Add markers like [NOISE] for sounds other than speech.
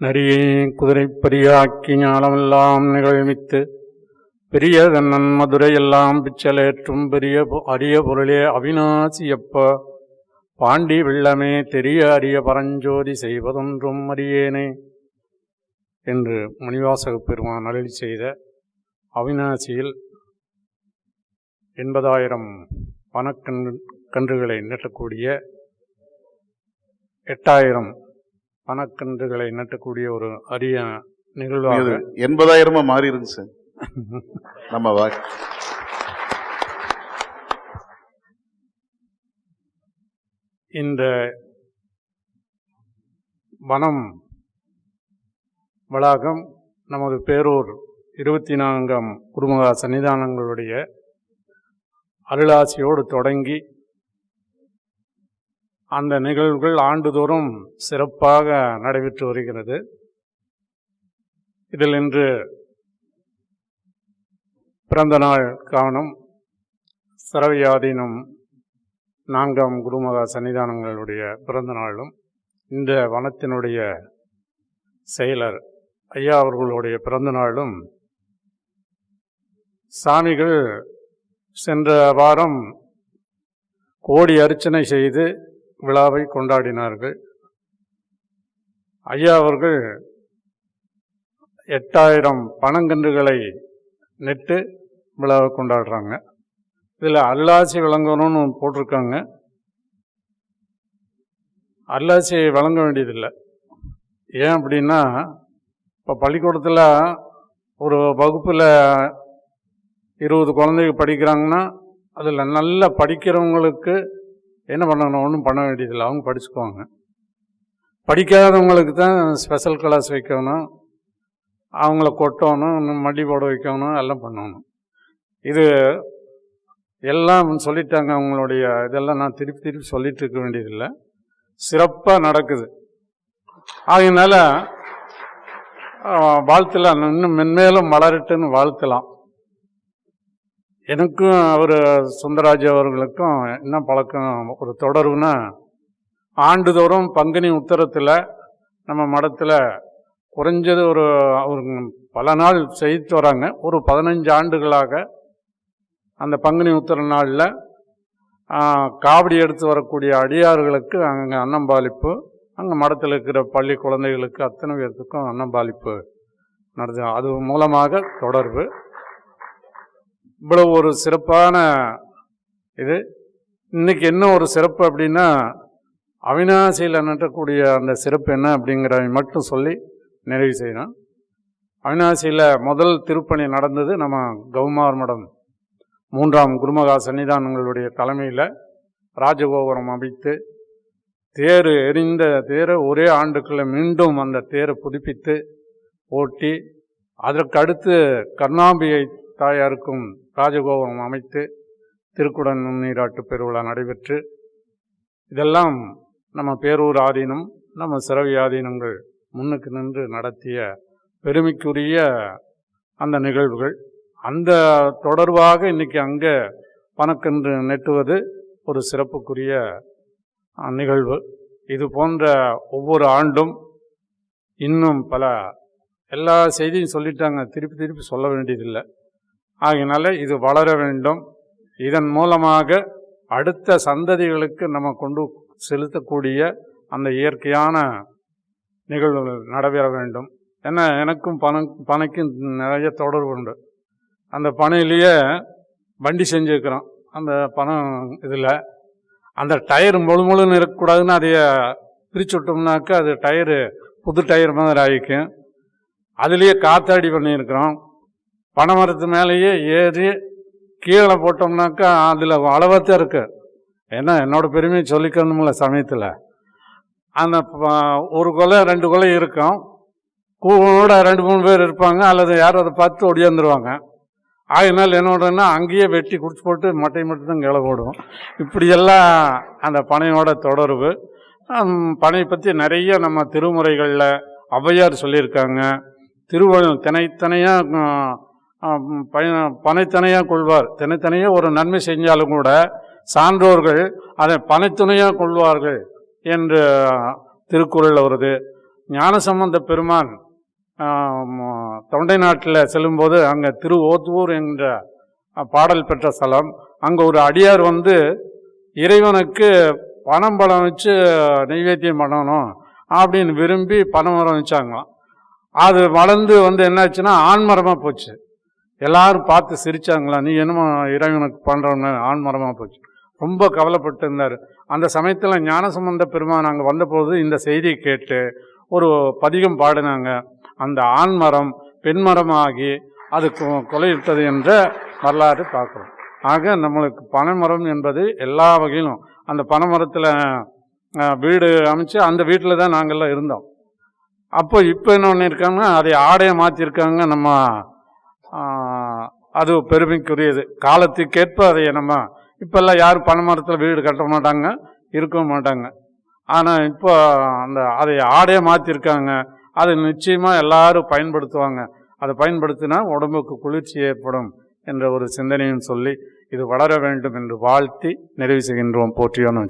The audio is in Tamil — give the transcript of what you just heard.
நரியை குதிரைப்பரியாக்கி ஞானமெல்லாம் நிகழ்வித்து பெரிய தன்னன் மதுரையெல்லாம் பிச்சலேற்றும் பெரிய பொ- அரிய பொருளே அவிநாசியப்ப. பாண்டி வெள்ளமே தெரிய அரிய பரஞ்சோதி செய்வதொன்றும் அறியேனே என்று மணிவாசக பெருமான் அருளி செய்த அவிநாசியில் எண்பதாயிரம் பணக்கன்று கன்றுகளை நட்டக்கூடிய எட்டாயிரம் பணக்கன்றுகளை நட்டக்கூடிய ஒரு அரிய நிகழ்வாக எண்பதாயிரமா மாறி இருந்துச்சு [LAUGHS] நம்ம இந்த வனம் வளாகம் நமது பேரூர் இருபத்தி நான்காம் குருமகா சன்னிதானங்களுடைய அருளாசியோடு தொடங்கி அந்த நிகழ்வுகள் ஆண்டுதோறும் சிறப்பாக நடைபெற்று வருகிறது. இதில் இன்று பிறந்த நாள் காணும் சரவியாதீனம் நான்காம் குருமகா சன்னிதானங்களுடைய பிறந்த நாளும் இந்த வனத்தினுடைய செயலர் ஐயா அவர்களுடைய பிறந்த நாளும் சாமிகள் சென்ற வாரம் கோடி அர்ச்சனை செய்து விழாவை கொண்டாடினார்கள். ஐயா அவர்கள் எட்டாயிரம் பனங்கன்றுகளை நெட்டு விழாவை கொண்டாடுறாங்க. இதில் அல்லாசி விளங்கணும்னு போட்டிருக்காங்க. அல்லாசி வழங்க வேண்டியதில்லை. ஏன் அப்படின்னா இப்போ பள்ளிக்கூடத்தில் ஒரு வகுப்பில் இருபது குழந்தைங்க படிக்கிறாங்கன்னா அதில் நல்லா படிக்கிறவங்களுக்கு என்ன பண்ணணும் ஒன்றும் பண்ண வேண்டியதில்லை. அவங்க படிச்சுக்குவாங்க. படிக்காதவங்களுக்கு தான் ஸ்பெஷல் கிளாஸ் வைக்கணும். அவங்கள கொட்டணும் இன்னும் மடி போட வைக்கணும் எல்லாம் பண்ணணும். இது எல்லாம் சொல்லிட்டாங்க. அவங்களுடைய இதெல்லாம் நான் திருப்பி திருப்பி சொல்லிட்டு இருக்க வேண்டியதில்லை. சிறப்பாக நடக்குது. ஆகையினால வாழ்த்தலாம் இன்னும் மென்மேலும் மலருட்டுன்னு வாழ்த்தலாம். எனக்கும் அவர் சுந்தராஜ் அவர்களுக்கும் என்ன பழக்கம்? ஒரு தொடர்புனா ஆண்டுதோறும் பங்குனி உத்தரத்தில் நம்ம மடத்தில் குறைஞ்சது ஒரு அவர் பல நாள் செய்து வராங்க. ஒரு பதினஞ்சு ஆண்டுகளாக அந்த பங்குனி உத்தர நாளில் காவடி எடுத்து வரக்கூடிய அடியார்களுக்கு அங்கே அன்னம்பாலிப்பு அங்கே மடத்தில் இருக்கிற பள்ளி குழந்தைகளுக்கு அத்தனை பேர்த்துக்கும் அன்னம்பாலிப்பு நடந்து அது மூலமாக தொடர்பு. இவ்வளவு ஒரு சிறப்பான இது. இன்னைக்கு என்ன ஒரு சிறப்பு அப்படின்னா அவினாசியில் நட்டக்கூடிய அந்த சிறப்பு என்ன அப்படிங்கிறத மட்டும் சொல்லி நிறைவு செய்யணும் அவினாசியில் முதல் திருப்பணி நடந்தது நம்ம கவுமார் மடம் மூன்றாம் குருமகா சன்னிதானங்களுடைய தலைமையில் ராஜகோபுரம் அமைத்து தேர் எரிந்த தேரை ஒரே ஆண்டுக்குள்ளே மீண்டும் அந்த தேரை புதுப்பித்து ஓட்டி அதற்கு அடுத்து தாயாருக்கும் ராஜகோபுரம் அமைத்து திருக்குடன் நீராட்டு பெருவிழா நடைபெற்று இதெல்லாம் நம்ம பேரூர் ஆதீனம் நம்ம சிறவி ஆதீனங்கள் முன்னுக்கு நின்று நடத்திய பெருமைக்குரிய அந்த நிகழ்வுகள். அந்த தொடர்பாக இன்னைக்கு அங்கே பணக்கன்று நெட்டுவது ஒரு சிறப்புக்குரிய நிகழ்வு. இது போன்ற ஒவ்வொரு ஆண்டும் இன்னும் பல எல்லா செய்தியும் சொல்லிட்டாங்க. திருப்பி திருப்பி சொல்ல வேண்டியதில்லை. ஆகையினால இது வளர வேண்டும். இதன் மூலமாக அடுத்த சந்ததிகளுக்கு நம்ம கொண்டு செலுத்தக்கூடிய அந்த இயற்கையான நிகழ்வுகள் நடைபெற வேண்டும். ஏன்னா எனக்கும் பணம் பனைக்கும் நிறைய தொடர்பு உண்டு. அந்த பனையிலேயே வண்டி செஞ்சுருக்கிறோம். அந்த பணம் இதில். அந்த டயர் முழு முழுன்னு இருக்கக்கூடாதுன்னு அதைய பிரித்து விட்டோம்னாக்கா அது டயரு புது டயர் மாதிரி ஆகிக்கும். அதுலேயே காத்தாடி பண்ணியிருக்கிறோம். பனை மரத்து மேலேயே ஏறி கீழே போட்டோம்னாக்கா அதில் அளவாத்தான் இருக்குது ஏன்னா என்னோட பெருமையை சொல்லிக்கணும்ல சமயத்தில். அந்த ப- ஒரு கொலை ரெண்டு கொலை இருக்கும். கூட ரெண்டு மூணு பேர் இருப்பாங்க. அல்லது யாரும் அதை பார்த்து ஒடியாந்துருவாங்க. ஆகினால் என்னோடனா அங்கேயே வெட்டி குடிச்சு போட்டு மட்டை மட்டும் தான் கிளை போடுவோம். இப்படியெல்லாம் அந்த பனையோட தொடர்பு. ஹம், பனை பற்றி நிறைய நம்ம திருமுறைகளில் ஔவையார் சொல்லியிருக்காங்க. திருவள்ளுவர் தினைத்தனையாக பனைத்தனையாக கொள்வார். தினைத்தனையாக ஒரு நன்மை செஞ்சாலும் கூட சான்றோர்கள் அதை பனைத்துணையாக கொள்வார்கள் என்று திருக்குறளில் வருது. ஞானசம்பந்த பெருமான் தொண்டை நாட்டில் செல்லும்போது அங்கே திரு ஓத்தூர் என்ற பாடல் பெற்ற ஸ்தலம். அங்கே ஒரு அடியார் வந்து இறைவனுக்கு பணம் பழம் வச்சு நைவேத்தியம் பண்ணணும் அப்படின்னு விரும்பி பணம் மரம் வச்சாங்களாம். அது வளர்ந்து வந்து என்னாச்சுன்னா ஆண்மரமாக போச்சு. எல்லாரும் பார்த்து சிரிச்சாங்களா நீ என்னமோ இறைவனுக்கு பண்ணுறவன ஆண்மரமாக போச்சு. ரொம்ப கவலைப்பட்டு இருந்தார். அந்த சமயத்தில் ஞானசம்பந்த பெருமான் அங்கே வந்தபோது இந்த செய்தியை கேட்டு ஒரு பதிகம் பாடினாங்க. அந்த ஆண்மரம் பெண்மரமாகி அது கொலையிட்டது என்ற வரலாறு பார்க்குறோம். ஆக நம்மளுக்கு பனைமரம் என்பது எல்லா வகையிலும் அந்த பனைமரத்தில் வீடு அமைச்சு அந்த வீட்டில் தான் நாங்கள்லாம் இருந்தோம். அப்போ இப்போ என்ன பண்ணியிருக்காங்கன்னா அதை ஆடையை மாற்றிருக்காங்க நம்ம அது பெருமைக்குரியது. காலத்துக்கேற்ப அதை நம்ம இப்போல்லாம் யாரும் பனை மரத்தில் வீடு கட்ட மாட்டாங்க இருக்கவும் மாட்டாங்க. ஆனால் இப்போ அந்த அதை ஆடே மாற்றிருக்காங்க அது நிச்சயமாக எல்லாரும் பயன்படுத்துவாங்க. அதை பயன்படுத்தினா உடம்புக்கு குளிர்ச்சி ஏற்படும் என்ற ஒரு சிந்தனையும் சொல்லி இது வளர வேண்டும் என்று வாழ்த்தி நிறைவு செய்கின்றோம். போற்றியோன்னு